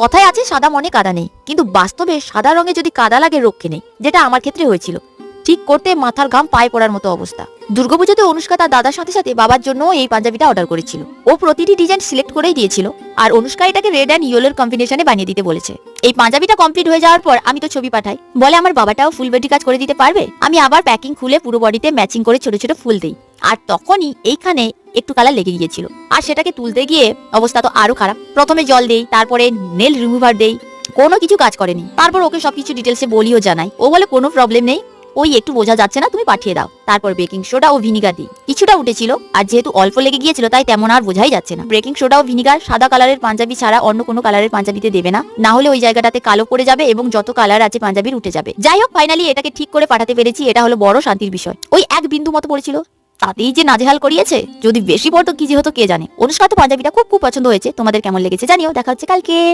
কথায় আছে সাদা মনে কাদা নেই, কিন্তু বাস্তবে সাদা রঙে যদি কাদা লাগে রক্ষে নেই, যেটা আমার ক্ষেত্রে হয়েছিল। ঠিক করতে মাথার ঘাম পায়ে পড়ার মতো অবস্থা। দুর্গাপুজোতে অনুষ্কা তার দাদার সাথে সাথে বাবার জন্য এই পাঞ্জাবিটা অর্ডার করেছিল। ও প্রতিটি ডিজাইন সিলেক্ট করেই দিয়েছিল, আর অনুষ্কা এটাকে রেড অ্যান্ড ইয়েলোর কম্বিনেশনে বানিয়ে দিতে বলেছে। এই পাঞ্জাবিটা কমপ্লিট হয়ে যাওয়ার পর আমি তো ছবি পাঠাই। বলে, আমার বাবাটাও ফুল বডি কাজ করে দিতে পারবে? আমি আবার প্যাকিং খুলে পুরো বডিতে ম্যাচিং করে ছোট ছোট ফুল দেই। আর তখনই এইখানে একটু কালার লেগে গিয়েছিল। আর সেটাকে তুলতে গিয়ে অবস্থা তো আরও খারাপ। প্রথমে জল দেই, তারপরে নেল রিমুভার দেই, কোনো কিছু কাজ করেনি। তারপর ওকে সবকিছু ডিটেলসে বলিও জানাই। ও বলে, কোনো প্রবলেম নেই, ওই একটু বোঝা যাচ্ছে না, তুমি পাঠিয়ে দাও। তারপর বেকিং সোডা ও ভিনিগার দিই। কিছুটা উঠেছিল, আর যেহেতু অল্প লেগে গিয়েছিল, তাই তেমন আর বোঝাই যাচ্ছে না। বেকিং সোডা ও ভিনিগার সাদা কালারের পাঞ্জাবি ছাড়া অন্য কোনো কালারের পাঞ্জাবিতে দেবে না। না হলে ওই জায়গাটাতে কালো পড়ে যাবে এবং যত কালার আছে পাঞ্জাবির উঠে যাবে। যাই হোক ফাইনালি এটাকে ঠিক করে পাঠাতে পেরেছি। এটা হলো বড় শান্তির বিষয়। ওই এক বিন্দু মতো পড়েছিল। তাতেই যে নাজেহাল করিয়েছে, যদি বেশি পড়তো কি যে হতো কে জানে? অনুষ্কার তো পাঞ্জাবিটা খুব খুব পছন্দ হয়েছে। তোমাদের কেমন লেগেছে জানিও, দেখা হচ্ছে কালকে।